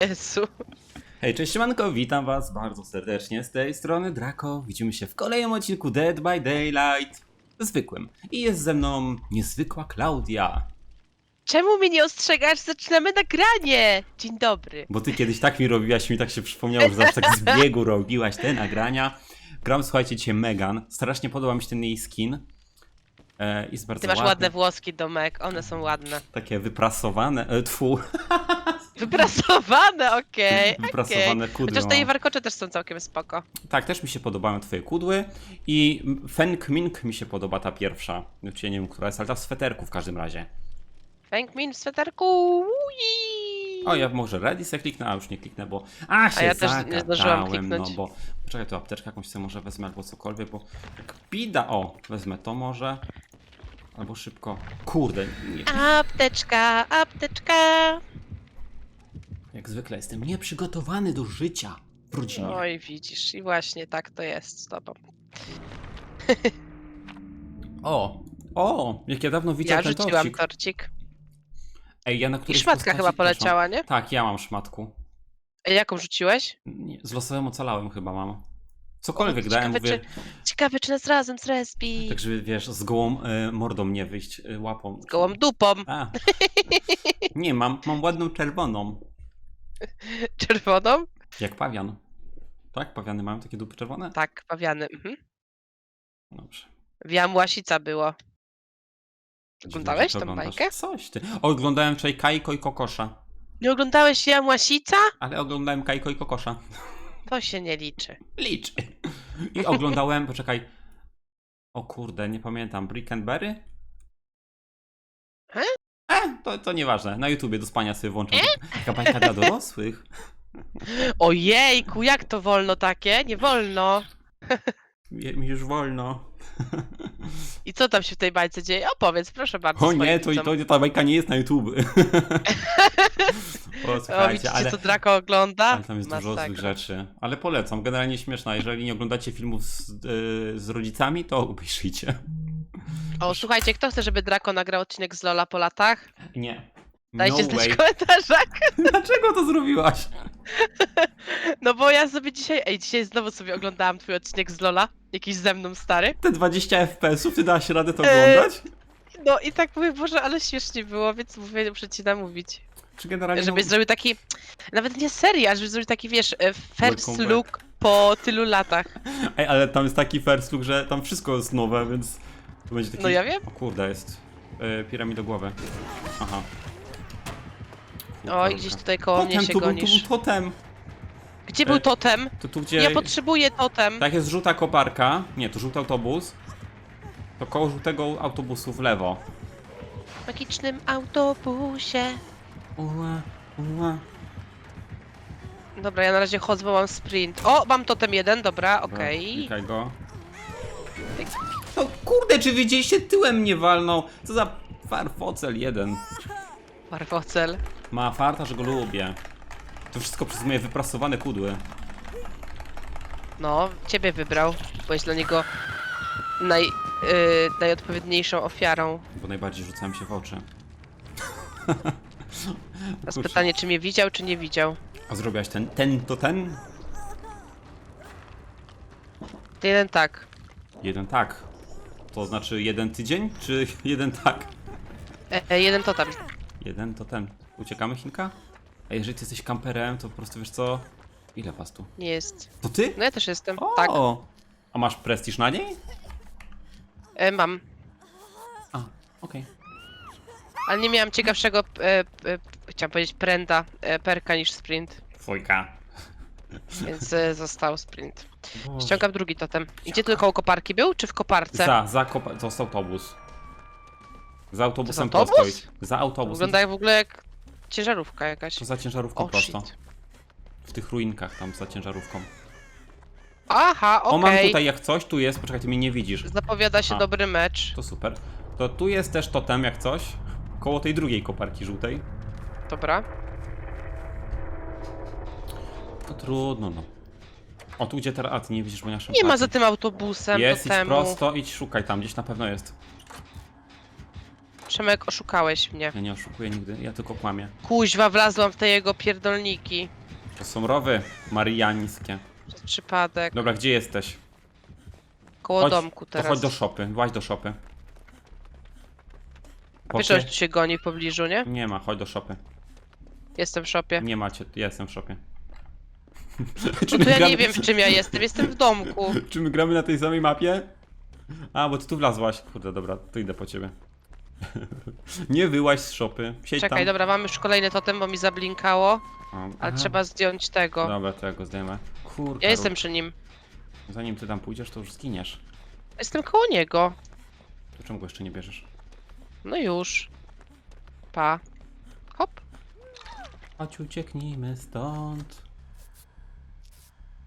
Jezu. Hej, cześć siemanko, witam was bardzo serdecznie z tej strony Draco. Widzimy się w kolejnym odcinku Dead by Daylight. Zwykłym. I jest ze mną niezwykła Klaudia. Czemu mnie nie ostrzegasz? Zaczynamy nagranie! Dzień dobry. Bo ty kiedyś tak mi robiłaś, mi tak się przypomniało, że zawsze tak z biegu robiłaś te nagrania. Gram, słuchajcie, dzisiaj Megan. Strasznie podoba mi się ten jej skin. E, jest bardzo Ty masz ładny. ładne włoski, Domek. One są ładne. Takie wyprasowane, e, tfu, Wyprasowane, okej. wyprasowane okej. kudły. Chociaż te jej warkocze też są całkiem spoko. Tak, też mi się podobają twoje kudły i Feng Ming mi się podoba ta pierwsza. Znaczy, nie wiem, która jest, ale ta w sweterku w każdym razie. Feng Min w sweterku. Ui. O, ja może ready se kliknę, a już nie kliknę, bo... A, się ja też nie zdążyłam zagadałem, no kliknąć. bo... Poczekaj, tu apteczkę jakąś sobie może wezmę albo cokolwiek, bo... Bida... O, wezmę to może. Albo szybko. Kurde, nie. Apteczka, apteczka. Jak zwykle jestem nieprzygotowany do życia w rodzinie. Oj, widzisz. I właśnie tak to jest z tobą. O, o, jak ja dawno Ja widziałem ten rzuciłam torcik. torcik. Ej, ja na I którejś szmatka postaci chyba też poleciała, nie? Tak, ja mam szmatku. Jaką rzuciłeś? Nie, z losowym ocalałem chyba mam. Cokolwiek dałem, ciekawe, mówię, Ciekawe, czy nas razem z Respi. tak żeby wiesz, z gołą y, mordą nie wyjść, y, łapą. Gołą dupą. A. Nie, mam, mam ładną czerwoną. Czerwoną? Jak pawian. Tak? Pawiany mają takie dupy czerwone? Tak, pawiany. Mhm. Dobrze. Wiam łasica było. Oglądałeś Dziwne, że tą oglądasz. bajkę? Coś ty. Oglądałem wczoraj Kajko i Kokosza. Nie oglądałeś Wiam łasica? Ale oglądałem Kajko i Kokosza. To się nie liczy. Licz. I oglądałem, poczekaj. O kurde, nie pamiętam. Brick and Berry? He? E, to, to nieważne. Na YouTubie do spania sobie włączam. Taka bajka dla dorosłych. Ojejku, jak to wolno takie? Nie wolno. Mi już wolno. I co tam się w tej bajce dzieje? Opowiedz, proszę bardzo. O swoim nie, to, widzom. to ta bajka nie jest na YouTube. o, O, słuchajcie, widzicie, ale, co Draco ogląda? ale tam jest dużo Masakra. złych rzeczy. Ale polecam, generalnie śmieszna. Jeżeli nie oglądacie filmów z, y, z rodzicami, to obejrzyjcie. O, słuchajcie, kto chce, żeby Draco nagrał odcinek z Lola po latach? Nie. Dajcie no znać way. w komentarzach. Dlaczego to zrobiłaś? No bo ja sobie dzisiaj, ej, dzisiaj znowu sobie oglądałam twój odcinek z Lola. Jakiś ze mną stary. Te 20 FPS-ów, ty dałaś radę to Eee, oglądać? No i tak mówię, Boże, ale śmiesznie było, więc mówię, muszę ci namówić. Czy generalnie... Żebyś zrobił taki, nawet nie serial, żebyś zrobił taki, wiesz, e, first Welcome back. look po tylu latach. Ej, ale tam jest taki first look, że tam wszystko jest nowe, więc to będzie taki... No ja wiem. O kurde, jest yy, piramidogłowy. Aha. Oj, gdzieś tutaj koło mnie się tu był, tu gonisz. był totem. Gdzie e, był totem? To tu gdzie... Ja potrzebuję totem. Tak jest żółta koparka. Nie, to żółty autobus. To koło żółtego autobusu w lewo. W magicznym autobusie. Ua, ua. Dobra, ja na razie chodzę, bo mam sprint. O, mam totem jeden, dobra, Dobra, okej. Klikaj go. No kurde, czy widzieliście tyłem mnie walnął? Co za farfocel jeden. Marwocel. Ma farta, że go lubię. To wszystko przez moje wyprasowane kudły. No, ciebie wybrał. Byłeś dla niego naj, yy, najodpowiedniejszą ofiarą. Bo najbardziej rzucałem się w oczy. Teraz Kurczę. pytanie, czy mnie widział, czy nie widział. A zrobiłaś ten, ten to ten? Jeden tak. Jeden tak. To znaczy jeden tydzień, czy jeden tak? E, e, jeden totem. Jeden to ten. Uciekamy Chinka? A jeżeli ty jesteś kamperem, to po prostu wiesz co? Ile was tu? Jest. To ty? No ja też jestem. O! Tak. A masz prestiż na niej? E, mam. A, okej. Ale nie miałam ciekawszego, e, e, chciałam powiedzieć, prenda, e, perka niż sprint. Dwójka. Więc e, został sprint. Boże. Ściągam drugi totem. Gdzie tylko koło koparki był, czy w koparce? Za, za kopa- to jest autobus. Za autobusem autobus? prosto idź. Za autobusem. Wygląda w ogóle jak ciężarówka jakaś. To za ciężarówką O, prosto. shit. W tych ruinkach tam za ciężarówką. Aha, O, mam okej. tutaj jak coś, tu jest, poczekaj, ty mnie nie widzisz. Zapowiada się A. dobry mecz. To super. To tu jest też totem jak coś. Koło tej drugiej koparki żółtej. Dobra. To trudno, no. O, tu gdzie teraz... A, ty nie widzisz, bo ja Nie ma za tym autobusem Jest, idź totemu. prosto, idź szukaj tam, gdzieś na pewno jest. Przemek, oszukałeś mnie. Ja nie oszukuję nigdy, ja tylko kłamię. Kuźwa, wlazłam w te jego pierdolniki. To są rowy mariańskie. Przez przypadek. Dobra, gdzie jesteś? Koło Chodź, domku To teraz. chodź do szopy, właź do szopy. Wiesz, że tu się goni w pobliżu, nie? Nie ma, chodź do szopy. Jestem w szopie. Nie macie, ja jestem w szopie. No to ja nie wiem, w czym ja jestem. Jestem w domku. Czy my gramy na tej samej mapie? A, bo ty tu wlazłaś. Kurde, dobra, to idę po ciebie. nie wyłaź z szopy. Siedź Czekaj, tam. dobra, mam już kolejny totem, bo mi zablinkało. O, Ale aha. trzeba zdjąć tego. Dobra, to ja go zdejmę. Kurka, Ja jestem rób. przy nim. Zanim ty tam pójdziesz, to już zginiesz. Jestem koło niego. To czemu go jeszcze nie bierzesz? No już. Pa. Hop. Chodź, ucieknijmy stąd.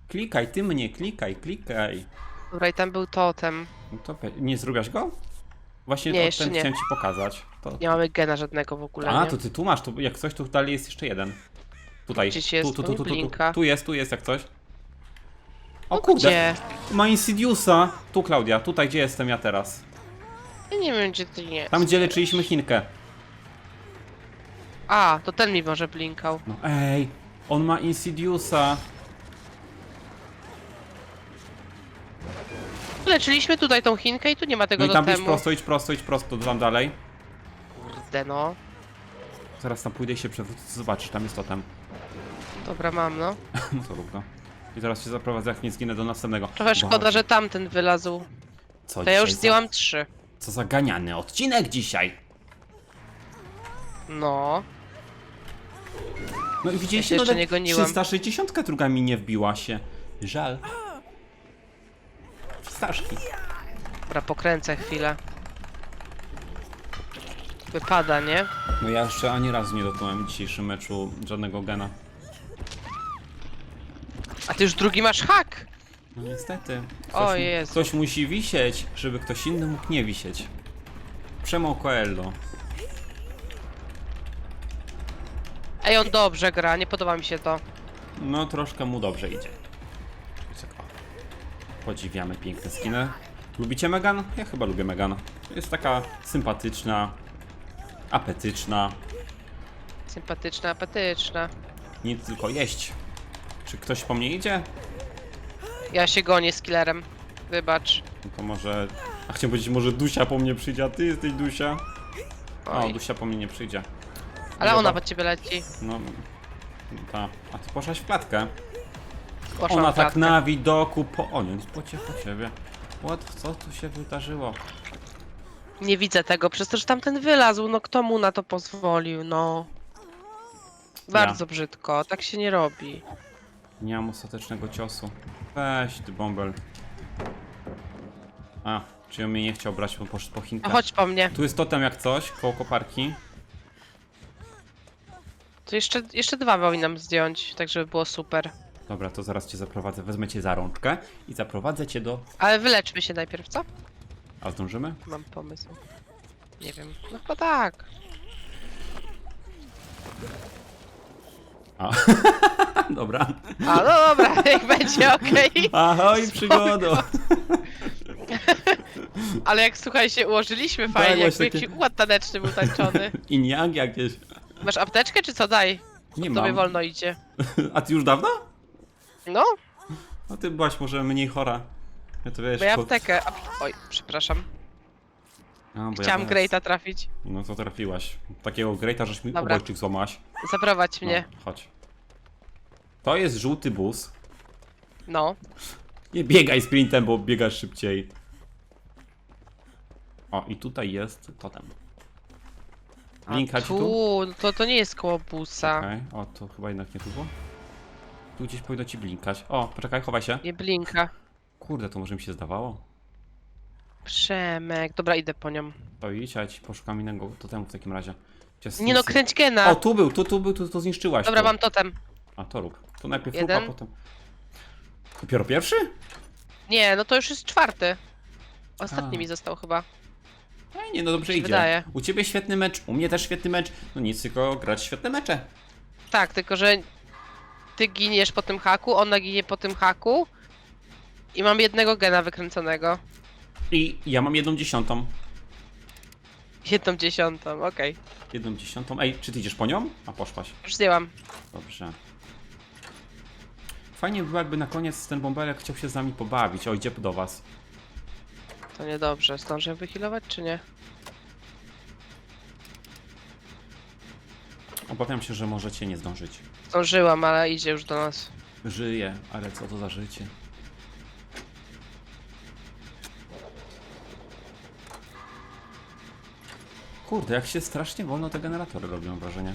Klikaj, ty mnie, klikaj, klikaj. Dobra, i tam był totem. No to pe- nie zrobiłaś go? Właśnie Nie, to jeszcze ten nie. chciałem ci pokazać. To, Nie mamy gena żadnego w ogóle, A, nie? to ty tu masz, to jak coś, to dalej jest jeszcze jeden. Tutaj. Gdzieś jest, tu, tu, tu, tu, tu, blinka. tu jest, tu jest jak coś. O No kurde, Gdzie? ma Insidiousa. Tu Klaudia, tutaj gdzie jestem ja teraz. Ja nie wiem, gdzie ty nie. Tam gdzie leczyliśmy Chinkę. A, to ten mi może blinkał. No ej, on ma Insidiousa. Leczyliśmy tutaj tą Chinkę i tu nie ma tego No i tam idź totemu. prosto, idź prosto, idź prosto, tam dalej. Kurde, no. Zaraz tam pójdę i się przewrócę, zobaczysz, tam jest totem. Dobra, mam, no. No to rób go. I zaraz się zaprowadzę, jak nie zginę do następnego. Trochę szkoda, Boże, że tamten wylazł. Co To ja już dzisiaj zdjęłam trzy. Za, co za ganiany odcinek dzisiaj. No. No i widzieliście, Ja się no jeszcze nie goniłam. 360 druga mi nie wbiła się. Żal. Fistaszki. Dobra, pokręcę chwilę. Wypada, nie? No ja jeszcze ani razu nie dotknąłem w dzisiejszym meczu żadnego gena. A ty już drugi masz hak! No niestety. O Ktoś, mu- Jezu. ktoś musi wisieć, żeby ktoś inny mógł nie wisieć. Przemo Coelho. Ej, on dobrze gra, nie podoba mi się to. No troszkę mu dobrze idzie. Podziwiamy piękne skiny. Lubicie Megan? Ja chyba lubię Megan. Jest taka sympatyczna, apetyczna, Sympatyczna, apetyczna. nic tylko jeść. Czy ktoś po mnie idzie? Ja się gonię z killerem. Wybacz. No to może... A chciałem powiedzieć, może Dusia po mnie przyjdzie, a ty jesteś Dusia? O, Oj. Dusia po mnie nie przyjdzie. Ale Dobra. ona po ciebie leci. No, no ta. A ty poszłaś w klatkę. Ona tak na widoku po... O nie, po cię, po ciebie. What? Co tu się wydarzyło? Nie widzę tego, przez to, że tamten wylazł. No kto mu na to pozwolił, no. Bardzo brzydko, tak się nie robi. Nie mam ostatecznego ciosu. Weź ty bąbel. A, czy on mnie nie chciał brać, bo poszedł po A Chinkę. chodź po mnie. Tu jest totem jak coś, koło koparki. To jeszcze, jeszcze dwa powinnam zdjąć, tak żeby było super. Dobra, to zaraz cię zaprowadzę. Wezmę cię za rączkę i zaprowadzę cię do... Ale wyleczmy się najpierw, co? A zdążymy? Mam pomysł. Nie wiem. No chyba tak. A. Dobra. A no dobra, jak będzie okej. Ahoj, przygodo! Ale jak słuchaj się ułożyliśmy Tak, fajnie, właśnie jakby takie- jakiś układ taneczny był tańczony. Iniak jakieś. Masz apteczkę czy co? Daj. Nie Tobie mam. wolno idzie. A ty już dawno? No, No ty byłaś może mniej chora. Ja to wiesz... bo ja po- aptekę. A, oj, przepraszam. A, bo ja Chciałam teraz- Greata trafić. No to trafiłaś. Takiego Greata, żeś mi Dobra. obojczyk złamałaś. Zaprowadź No, mnie. chodź. To jest żółty bus. No. Nie biegaj sprintem, bo biegasz szybciej. O, i tutaj jest totem. A Linka ci tu? tu, no to, to nie jest koło busa. Okej, o, to chyba jednak nie tu było. Tu gdzieś powinno ci blinkać. O, poczekaj, chowaj się. Nie blinka. Kurde, to może mi się zdawało. Przemek. Dobra, idę po nią. To idź, a ja ci poszukam innego totemu w takim razie. Jest Nie no, kręć gena. O, tu był, tu, tu był, tu to zniszczyłaś. Dobra, to. mam totem. A, to rób. To najpierw rób, a potem... Dopiero pierwszy? Nie, no to już jest czwarty. Ostatni A. mi został chyba. Ej, nie, no dobrze się idzie. wydaje. U ciebie świetny mecz, u mnie też świetny mecz. No nic, tylko grać świetne mecze. Tak, tylko że ty giniesz po tym haku, ona ginie po tym haku. I mam jednego gena wykręconego. I ja mam jedną dziesiątą. Jedną dziesiątą, okej. Jedną dziesiątą. Ej, czy ty idziesz po nią? A poszłaś. Już zdjęłam. Dobrze. Fajnie by było, jakby na koniec ten bąbelek chciał się z nami pobawić. O, idzie do was. To niedobrze. Zdążę wyhealować, czy nie? Obawiam się, że możecie nie zdążyć. Zdążyłam, ale idzie już do nas. Żyje, ale co to za życie? Kurde, jak się strasznie wolno te generatory robią wrażenie.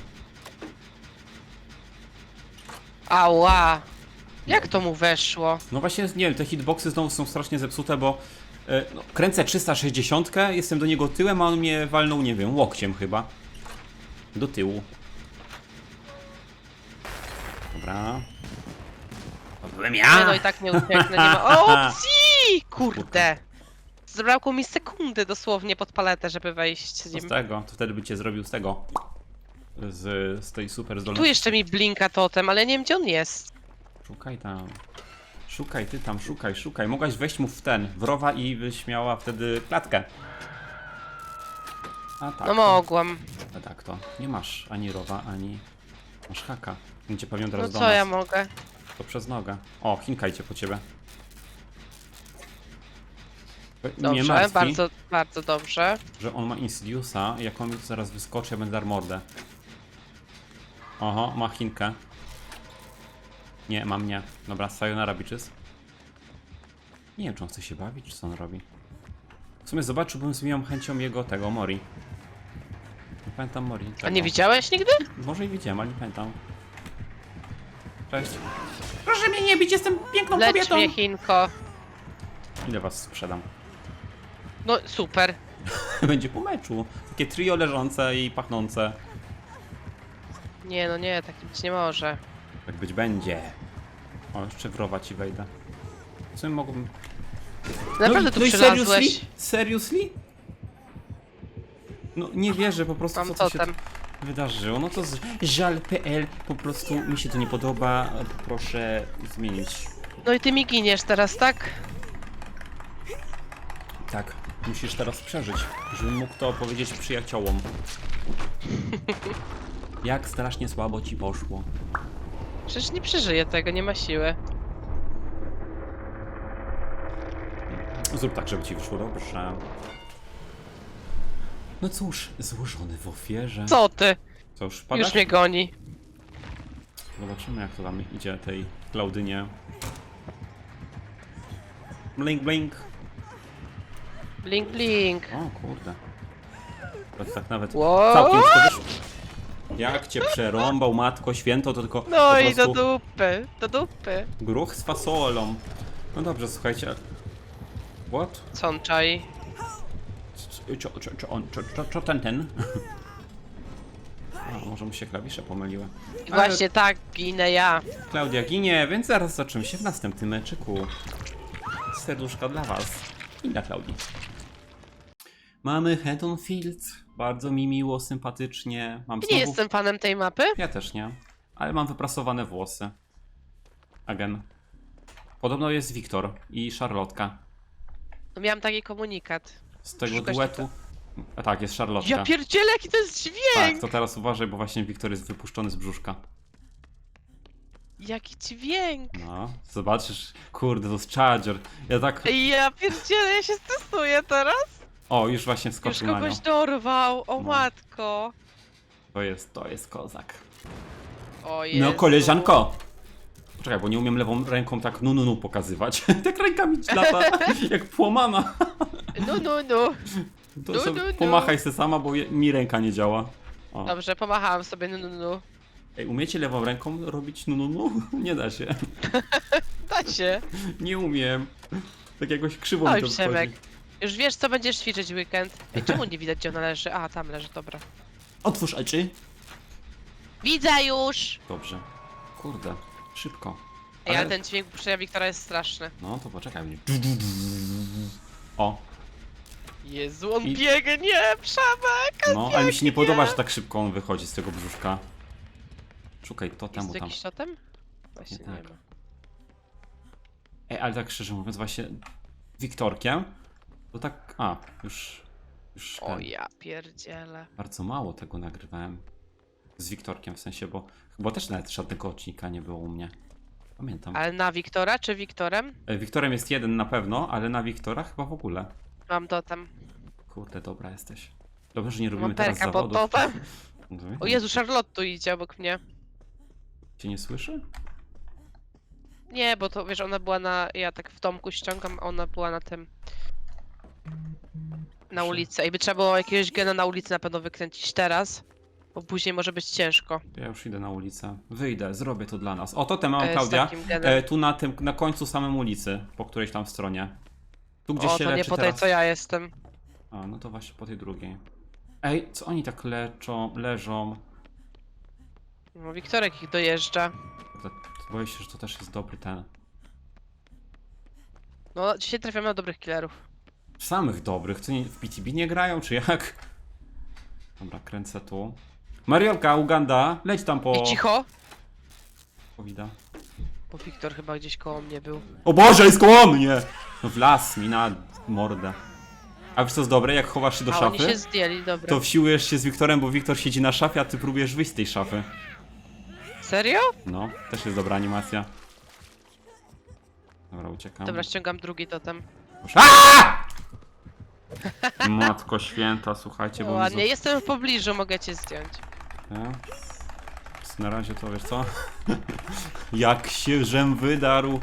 Ała! Jak to mu weszło? No właśnie, nie wiem, te hitboxy znowu są strasznie zepsute, bo e, no, kręcę 360, jestem do niego tyłem, a on mnie walnął, nie wiem, łokciem chyba. Do tyłu. Dobra. To byłem Nie ja! no i tak nie ucieknę, nie ma opcji! Kurde! Zabrakło mi sekundy dosłownie pod paletę, żeby wejść z Co nim. z tego? To wtedy by cię zrobił z tego. Z, z tej super Tu zdolności. jeszcze mi blinka totem, ale nie wiem gdzie on jest. Szukaj tam. Szukaj, ty tam, szukaj, szukaj. Mogłaś wejść mu w ten, w rowa i byś miała wtedy klatkę. A tak. No mogłam. A tak to. Nie masz ani rowa, ani... Masz haka. Będzie pewnie teraz No do co nas. ja mogę? To przez nogę. O, Chinka idzie po ciebie. Nie Dobrze, martwi, bardzo, bardzo dobrze. że on ma Insidiousa. Jak on mi tu zaraz wyskoczy, ja będę dar mordę. Oho, ma Chinkę. Nie, mam nie. Dobra, sayonara bitches. Nie wiem, czy on chce się bawić, czy co on robi. W sumie zobaczyłbym z miłą chęcią jego tego Mori. Nie pamiętam Mori. A nie widziałeś nigdy? Może i widziałem, ale nie pamiętam. Cześć. Proszę mnie nie bić, jestem piękną Lecz kobietą. mnie, Chinko. Ile was sprzedam? No super. Będzie po meczu. Takie trio leżące i pachnące. Nie no nie, tak być nie może. Tak być będzie. O, jeszcze w rowa ci wejdę. Co ja mogłbym... Naprawdę i- tu no i przylazłeś. seriously? Seriously? No nie wierzę po prostu Mam co tu się totem. Wydarzyło. No to z- żal.pl po prostu mi się to nie podoba. Proszę zmienić. No i ty mi giniesz teraz, tak? Tak, musisz teraz przeżyć, żebym mógł to powiedzieć przyjaciołom. Jak strasznie słabo ci poszło. Przecież nie przeżyję tego, nie ma siły. Zrób tak, żeby ci wyszło dobrze. No cóż, złożony w ofierze. Co ty? Co już wpadasz? Już mnie goni. Zobaczymy jak to tam idzie tej Klaudynie. Blink, blink. Blink, blink. O kurde. To tak nawet całkiem to wyszło. Jak cię przerąbał, matko święto, to tylko No po i do prostu dupy, do dupy. gruch z fasolą. No dobrze, słuchajcie. What? Co on czai? On, co ten ten? A, może mu się klawisze pomyliły. I właśnie tak ginę ja. Klaudia ginie, więc zaraz zobaczymy się w następnym meczyku. Serduszka dla was i dla Klaudii. Mamy Haddonfield. Bardzo mi miło, sympatycznie. Mam Nie znowu... jestem fanem tej mapy. Ja też nie. Ale mam wyprasowane włosy. Again. Podobno jest Wiktor i Charlotka. No miałam taki komunikat. Z tego Szukasz duetu. A tak, jest Charlotka. Ja pierdzielę, jaki to jest tak, dźwięk! to teraz uważaj, bo właśnie Wiktor jest wypuszczony z brzuszka. Jaki dźwięk! No, zobaczysz, kurde, to jest Charger. Ja tak. Ja pierdzielę, ja się stresuję teraz. O, już właśnie Już wskoczył na nią. kogoś dorwał, o No. matko. To jest, to jest kozak. O Jezu. No, koleżanko! Czekaj, bo nie umiem lewą ręką tak nu nu nu pokazywać. tak rękami ci lata, jak płomana. No, no, no. To Nu, sobie nu, nu. pomachaj se sama, bo je, mi ręka nie działa. O. Dobrze, pomachałam sobie, no, no, no. Ej, umiecie lewą ręką robić nu nu nu? Nie da się. Da się. Nie umiem. Tak jakoś krzywo mi Oj, to Przemek. wychodzi. Już wiesz, co będziesz ćwiczyć w weekend. Ej, czemu nie widać, gdzie ona leży? A, tam leży, dobra. Otwórz oczy. Widzę już! Dobrze. Kurde, szybko. Ej, ale ten dźwięk puszczenia Wiktora jest straszny. No to poczekaj. O, Jezu, on I- biegnie, Przemek! no, ale mi się nie podoba, że tak szybko on wychodzi z tego brzuszka. Szukaj to Jest temu tu tam. jakiś totem? Właśnie Nie nie, tak. ma. Ej, ale tak szczerze mówiąc, właśnie Wiktorkiem, to tak. A, już. Już O ten, ja pierdzielę. bardzo mało tego nagrywałem. Z Wiktorkiem w sensie, bo chyba też nawet żadnego odcinka nie było u mnie. Pamiętam. Ale na Wiktora czy Wiktorem? E, Wiktorem jest jeden na pewno, ale na Wiktora chyba w ogóle. Mam totem. Kurde, dobra jesteś. Dobrze, że nie robimy Mam teraz perka pod zawodów. totem. O Jezu, Charlotte tu idzie obok mnie. Cię nie słyszy? Nie, bo to wiesz, ona była na. Ja tak w domku ściągam, a ona była na tym. Na ulicy. I by trzeba było jakiegoś gena na ulicy na pewno wykręcić teraz. Bo później może być ciężko. Ja już idę na ulicę. Wyjdę, zrobię to dla nas. O, totem mam, e, z Klaudia. takim. E, tu na tym, na końcu samym ulicy, po którejś tam stronie. Tu gdzieś o, się to nie leczy po tej, teraz. co ja jestem. A, no to właśnie po tej drugiej. Ej, co oni tak leczą, leżą? No, Wiktorek ich dojeżdża. Kurde, Boję się, że to też jest dobry ten. No, dzisiaj trafiamy na dobrych killerów. Samych dobrych, co nie, w PTB nie grają, czy jak? Dobra, kręcę tu. Mariolka, Uganda, leć tam po... I cicho, Powida. bo Wiktor chyba gdzieś koło mnie był. O Boże, jest koło mnie! No w las mi na mordę. A wiesz co jest dobre, jak chowasz się do A oni szafy, się zdjęli, dobra. to wsiłujesz się z Wiktorem, bo Wiktor siedzi na szafie, a ty próbujesz wyjść z tej szafy. Serio? No, też jest dobra animacja. Dobra, uciekam. Dobra, ściągam drugi totem. Matko święta, słuchajcie, No bo... ładnie, jestem w pobliżu, mogę cię zdjąć. Nie? Na razie to wiesz co? jak się żem wydarł.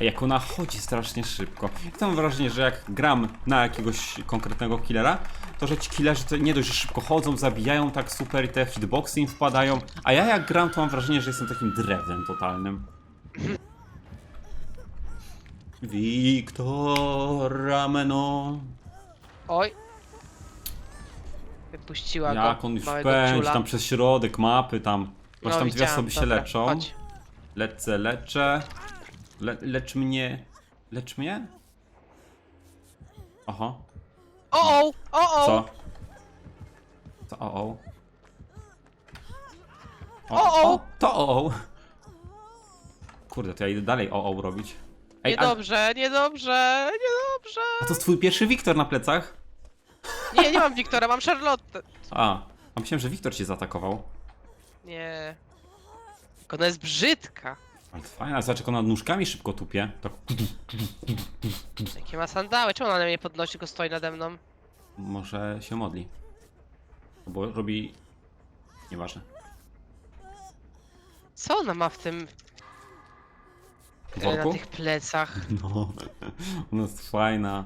A jak ona chodzi strasznie szybko. Ja mam wrażenie, że jak gram na jakiegoś konkretnego killera, to że ci killerzy to nie dość, że szybko chodzą, zabijają tak super i te hitboxy im wpadają. A ja jak gram, to mam wrażenie, że jestem takim drewnem totalnym. Wiktor Rameno. Oj. Wypuściła go. Jak on już małego pędzi ciula. tam przez środek mapy tam. Masz No, tam dwie widziałam, osoby się dobra, leczą. Chodź. Lecę, leczę. Le, lecz mnie. Lecz mnie? Oho. O, o, o, o! Co? Co o o? O, o! To o o. Kurde, to ja idę dalej o o robić. Ej, a, Niedobrze, niedobrze, niedobrze. a to jest twój pierwszy Wiktor na plecach? Nie, nie mam Wiktora, mam Charlotte. A, a myślałem, że Wiktor cię zaatakował. Nie. Tylko Ona jest brzydka. Ale fajna, zobacz jak ona nóżkami szybko tupie. Tak. Jakie ma sandały? Czemu ona na mnie podnosi, go stoi nade mną? Może się modli. Bo robi... Nieważne. Co ona ma w tym, e, na Worku? tych plecach? No, ona jest fajna.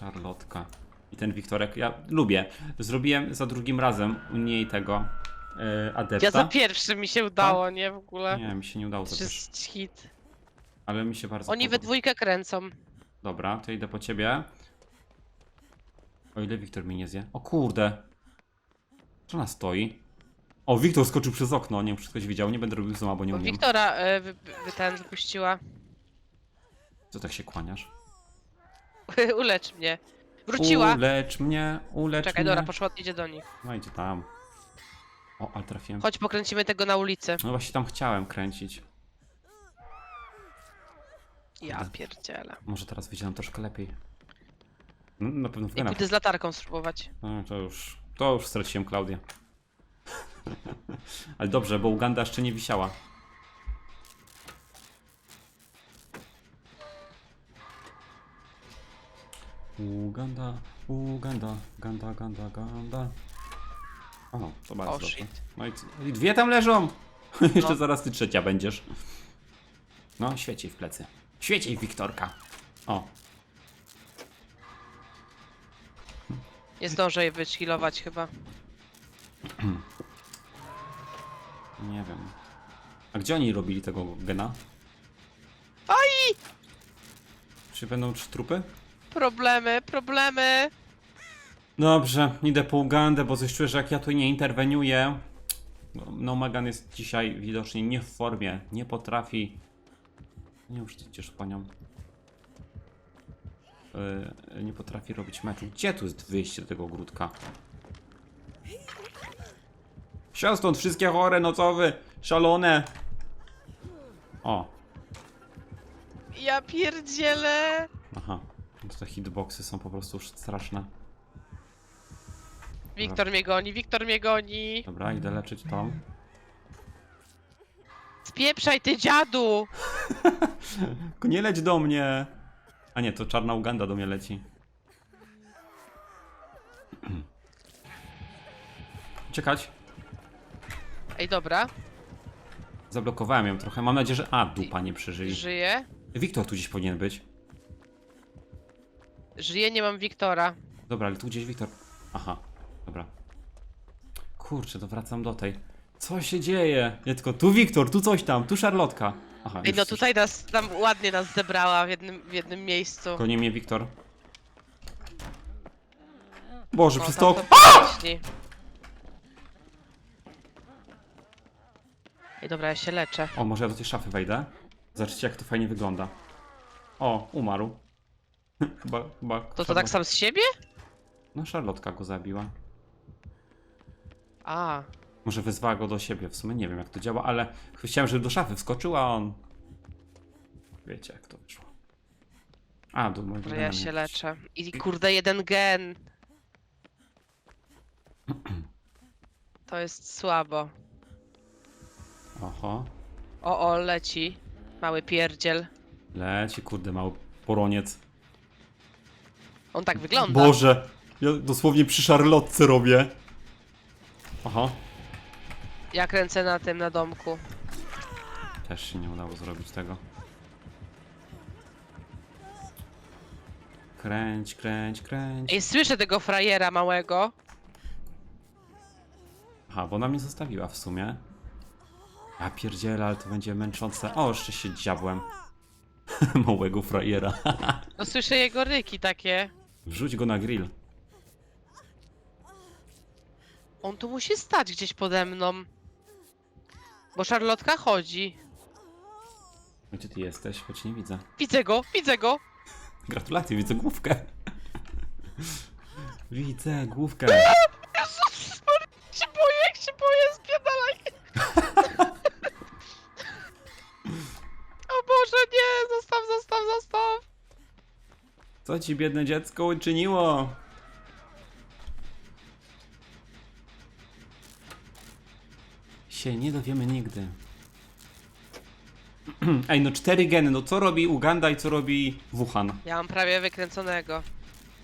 Charlotka. I ten Wiktorek, ja lubię. Zrobiłem za drugim razem u niej tego yy, adepta. Ja za pierwszym mi się udało, nie w ogóle. Nie, mi się nie udało za To jest hit. ale mi się bardzo Oni we podoba. dwójkę kręcą. Dobra, to idę po ciebie. O ile Wiktor mi nie zje. O kurde. Czy ona stoi? O, Wiktor skoczył przez okno, nie wiem, czy ktoś widział, nie będę robił zooma, bo nie Bo umiem. Wiktora e, wy, wy, ten wypuściła. Co tak się kłaniasz? Ulecz mnie. Wróciła. Ulecz mnie, ulecz Czekaj, mnie. dobra, poszła, idzie do nich. No idzie tam. O, ale trafiłem. Chodź, pokręcimy tego na ulicy. No właśnie tam chciałem kręcić. Ja pierdzielę. Może teraz wyjdzie nam troszkę lepiej. No, na pewno w I genach. pójdę z latarką spróbować. No, to już, to już straciłem Klaudię. Ale dobrze, bo Uganda jeszcze nie wisiała. Uganda, Uganda, Ganda, Ganda, Ganda. O, to bardzo O, dobrze. shit. No i, c- i dwie tam leżą. Jeszcze No. zaraz ty trzecia będziesz. No, świeciej w plecy. Świeciej, Wiktorka. O, Nie zdążę jej wychillować chyba. Nie wiem. A gdzie oni robili tego gena? Oj! Czy będą trzy trupy? Problemy, problemy. Dobrze, idę po Ugandę, bo coś czuję, że jak ja tu nie interweniuję. No, Megan jest dzisiaj widocznie nie w formie, nie potrafi. Nie przecież panią. Yy, nie potrafi robić meczu. Gdzie tu jest wyjście do tego ogródka? Siał stąd wszystkie chore nocowe, szalone. O, Ja pierdzielę. Aha, te hitboxy są po prostu straszne. Wiktor mnie goni, Wiktor mnie goni. Dobra, idę leczyć to. Spieprzaj ty dziadu! Tylko nie leć do mnie! A nie, to czarna Uganda do mnie leci. Uciekać. Ej, dobra, Zablokowałem ją trochę. Mam nadzieję, że... A, dupa nie przeżyli. żyję. Wiktor tu gdzieś powinien być. Żyję, nie mam Wiktora. Dobra, ale tu gdzieś Wiktor. Aha, dobra. Kurczę, to wracam do tej. Co się dzieje? Nie tylko tu Wiktor, tu coś tam, tu Szarlotka. Aha, Ej, już no coś. tutaj nas, tam ładnie nas zebrała w jednym, w jednym miejscu. Goni mnie Wiktor. Boże, przez tam to... to wcześniej. Ej, dobra, ja się leczę. O, może ja do tej szafy wejdę? Zobaczcie, jak to fajnie wygląda. O, umarł. Chyba, chyba... To to tak sam z siebie? No, Szarlotka go zabiła. A, Może wezwała go do siebie, w sumie nie wiem jak to działa, ale chciałem, żeby do szafy wskoczył, a on... Wiecie jak to wyszło. A, do mojego że ja się leczę. I kurde, jeden gen. To jest słabo. Oho, O, o, leci. Mały pierdziel. leci, kurde, mały poroniec. On tak wygląda. Boże, ja dosłownie przy szarlotce robię. Oho, Ja kręcę na tym, na domku. też się nie udało zrobić tego. Kręć, kręć, kręć. Ej, słyszę tego frajera małego. Aha, bo ona mnie zostawiła w sumie. A pierdziele, ale to będzie męczące. O, jeszcze się dziabłem. Małego frajera. No słyszę jego ryki takie. Wrzuć go na grill. On tu musi stać gdzieś pode mną. Bo szarlotka chodzi. Gdzie ty jesteś? Choć nie widzę. Widzę go, widzę go. Gratulacje, widzę główkę. Widzę główkę. Co ci biedne dziecko uczyniło? Się nie dowiemy nigdy. Ej, no cztery geny, no co robi Uganda i co robi Wuhan? Ja mam prawie wykręconego,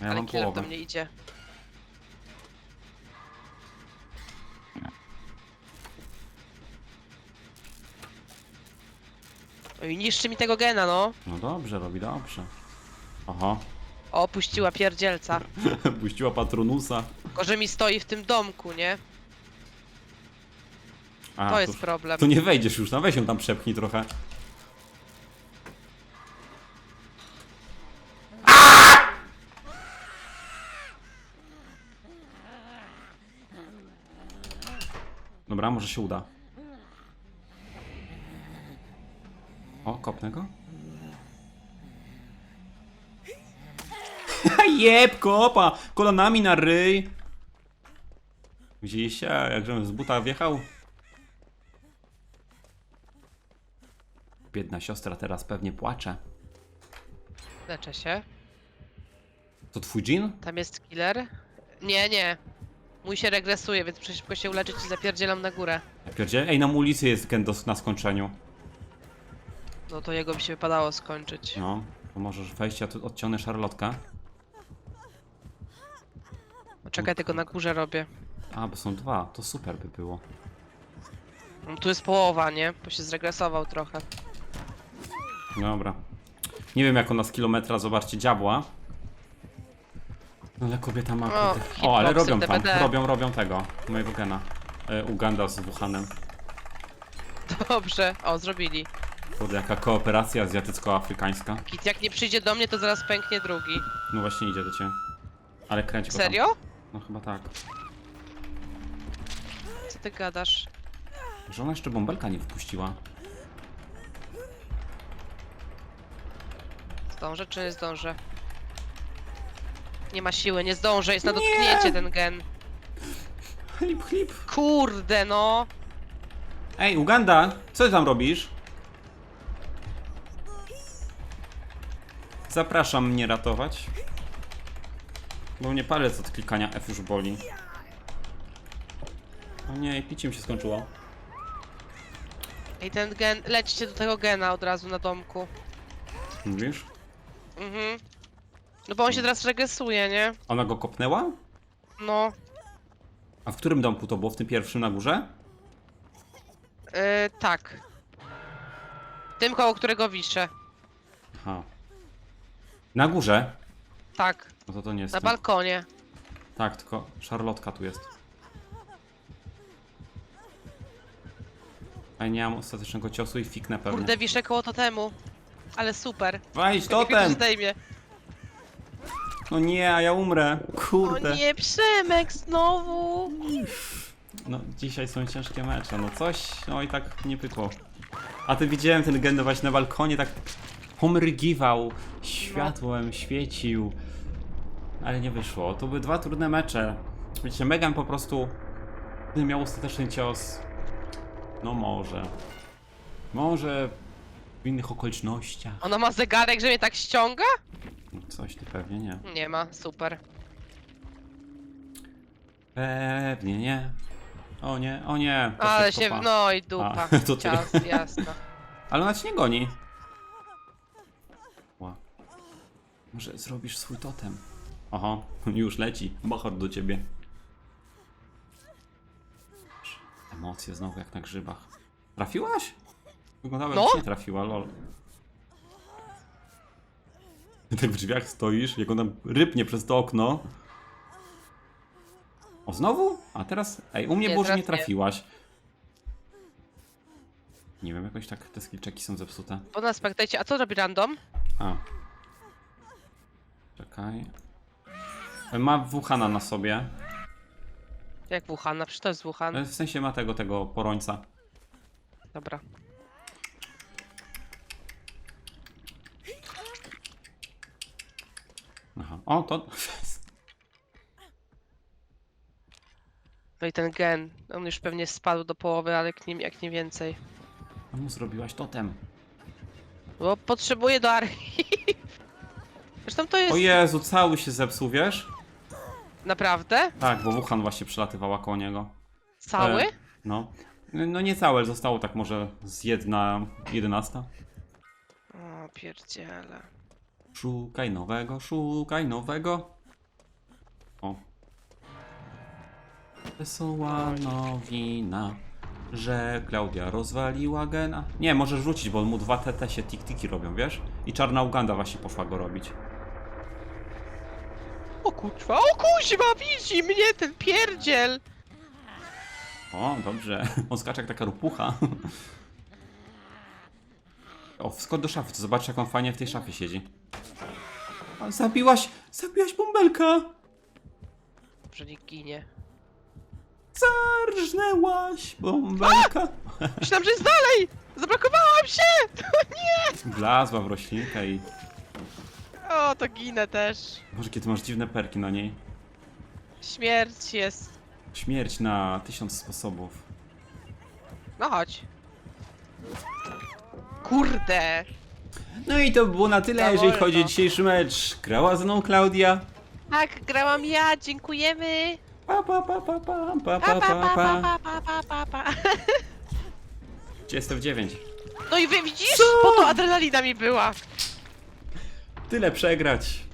Ja ale mam killer połowę. do mnie idzie. Oj, niszczy mi tego gena, no. No dobrze, robi dobrze. Oho, O, puściła pierdzielca. puściła Patronusa. Tylko, że mi stoi w tym domku, nie? A, To jest problem. To nie wejdziesz już, no weź ją tam przepchnij trochę. Dobra, może się uda. O, kopnę go. Jeb, kopa! Kolonami na ryj! Widzieliście, jak żebym z buta wjechał? Biedna siostra teraz pewnie płacze. Leczę się. To twój dżin? Tam jest killer. Nie, nie. Mój się regresuje, więc muszę szybko się uleczyć i zapierdzielam na górę. Ja Ej, na ulicy jest gen na skończeniu. No to jego by się wypadało skończyć. No, to możesz wejść, ja tu odciągnę szarlotkę. Czekaj, tego na górze robię. A, bo są dwa, to super by było. No, tu jest połowa, nie? Bo się zregresował trochę. Dobra. Nie wiem jak ona z kilometra, zobaczcie, dziabła. No ale kobieta ma... O, kurde- O, ale hitboxy robią tam, DPD. robią, robią tego, mojego gena. E, Uganda z Wuhanem. Dobrze. O, zrobili. Kurde, jaka kooperacja azjatycko-afrykańska. Kit, jak nie przyjdzie do mnie, to zaraz pęknie drugi. No właśnie idzie do ciebie. Ale kręć go tam. Serio? No chyba tak. Co ty gadasz? Że ona jeszcze bąbelka nie wypuściła. Zdążę czy nie zdążę? Nie ma siły, nie zdążę, jest na dotknięcie ten gen. Chlip, chlip. Kurde, no. Ej, Uganda, co ty tam robisz? Zapraszam mnie ratować. Bo mnie palec od klikania F już boli. O nie, picie mi się skończyło. Ej, ten gen, lećcie do tego gena od razu na domku. Mówisz? Mhm. No bo on się teraz regresuje, nie? Ona go kopnęła? No. A w którym domku to było? W tym pierwszym na górze? Yy, tak. Tym, koło którego wiszę. Aha. Na górze? Tak, No to to nie jest. na balkonie. Tak, tylko Charlotka tu jest. A ja nie mam ostatecznego ciosu i fiknę pewnie. Kurde, wiszę koło totemu. Ale super. Mnie totem! zdejmie. No nie, a ja umrę. Kurde. O nie, Przemek znowu! No dzisiaj są ciężkie mecze, no coś, no i tak nie pykło. A ty widziałem ten gen właśnie na balkonie, tak pomrygiwał, światłem świecił. Ale nie wyszło. To były dwa trudne mecze. Wiecie, Megan po prostu miał ostateczny cios. No może. Może w innych okolicznościach. Ona ma zegarek, że mnie tak ściąga? Coś ty pewnie nie. Nie ma, super. Pewnie nie. O nie, o nie. poszedł Ale się, kopa. no i dupa. A, to ty. Cias, jasno. Ale ona cię nie goni. Ła. Może zrobisz swój totem. Oho, już leci. Bachor do ciebie. Emocje znowu jak na grzybach. Trafiłaś? Wyglądało No. nie trafiła, lol. Tak w drzwiach stoisz, jak ona rybnie przez to okno. O, znowu? A teraz... Ej, u mnie Nie, było, że nie trafiłaś. Nie wiem, jakoś tak te skillczeki są zepsute. Bo na spektajcie, a co robi random? A. Czekaj. Ma Wuhana na sobie. Jak Wuhan, przecież to jest Wuhan. E, W sensie ma tego, tego porońca. Dobra. Aha. O, to... No i ten gen, on już pewnie spadł do połowy, ale jak nie, jak nie więcej. A mu zrobiłaś totem. Bo potrzebuję do archiv. Zresztą to jest O Jezu, cały się zepsuł, wiesz? Naprawdę Tak, bo Wuhan właśnie przelatywała koło niego. cały? E, no. No nie całe, zostało tak może z jedna jedenasta. O, pierdziele. Szukaj nowego, szukaj nowego. O. Wesoła nowina, że Klaudia rozwaliła gena. Nie, możesz rzucić, bo mu dwa TT się tik-tiki robią, wiesz? I czarna Uganda właśnie poszła go robić. O kurwa, o kuźma, widzi mnie ten pierdziel! O, dobrze. On skacze jak taka rupucha. O, wskocz do szafy, to zobacz jak on fajnie w tej szafie siedzi. Zabiłaś, zabiłaś bąbelka! Że nie ginie. Zarżnęłaś bąbelka! Myślałam, że jest dalej! Zablokowałam się! O nie! Wlazła w roślinkę i... O, to ginę też. Boże, jakie ty masz dziwne perki na niej. Śmierć jest. Śmierć na tysiąc sposobów. No chodź. Kurde! No i to było na tyle, Za jeżeli wolno. chodzi o dzisiejszy mecz. Grała ze mną Klaudia. Tak, grałam ja, dziękujemy! Pa, pa, pa, pa, pa, pa, Pa, pa, pa, pa, pa, pa. pa, pa, pa, pa, pa. Gdzie Jestem w 9. No i wy widzisz? Po to adrenalina mi była. Tyle przegrać.